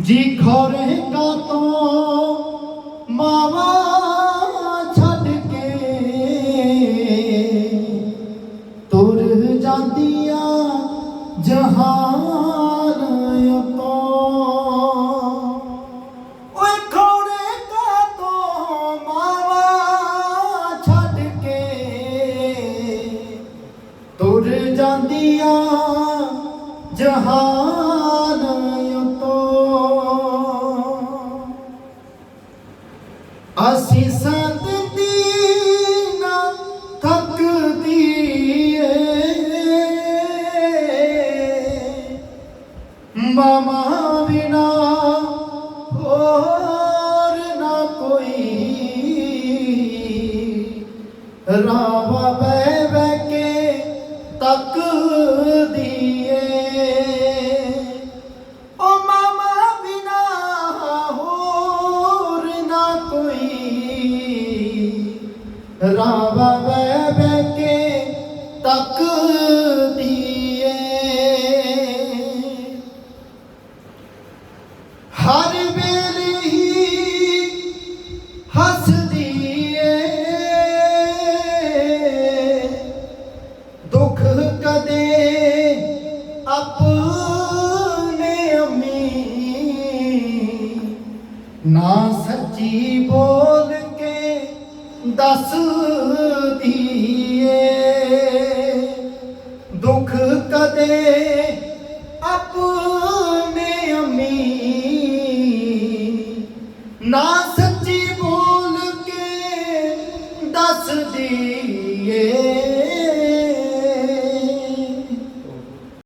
ਜੀ ਖੋਰੇ ਕਾ ਤੋਂ ਮਾਵਾ ਛੱਡ ਕੇ ਤੁਰ ਜਾਂਦੀਆਂ ਜਹਾਨ ਉਤੋਂ। ਓਏ ਖੋਰੇ ਕਾ ਤੋਂ ਮਾਵਾ ਛੱਡ ਕੇ ਤੁਰ ਜਾਂਦੀਆਂ ਜਹਾਨ ਅਸੀਂ ਸੰਦਦੀ ਨਾ ਥੱਕਦੀ ਏ ਮਾਮਾ ਬਿਨਾ ਹੋਰ ਨਾ ਕੋਈ। ਰਾਮ ਕੋਈ ਰਾਵਾ ਬੈ ਬੈ ਕੇ ਤੱਕਦੀ ਏ ਹਰ ਵੇਲੇ ਹੀ ਹੱਸਦੀ ਏ। ਦੁੱਖ ਕਦੇ ਆਪਣੇ ਨਾ ਸੱਚੀ ਬੋਲ ਕੇ ਦੱਸਦੀ ਏ ਦੁੱਖ ਕਦੇ ਆਪਣੇ ਅਮੀ ਨਾ ਸੱਚੀ ਬੋਲ ਕੇ ਦੱਸਦੀ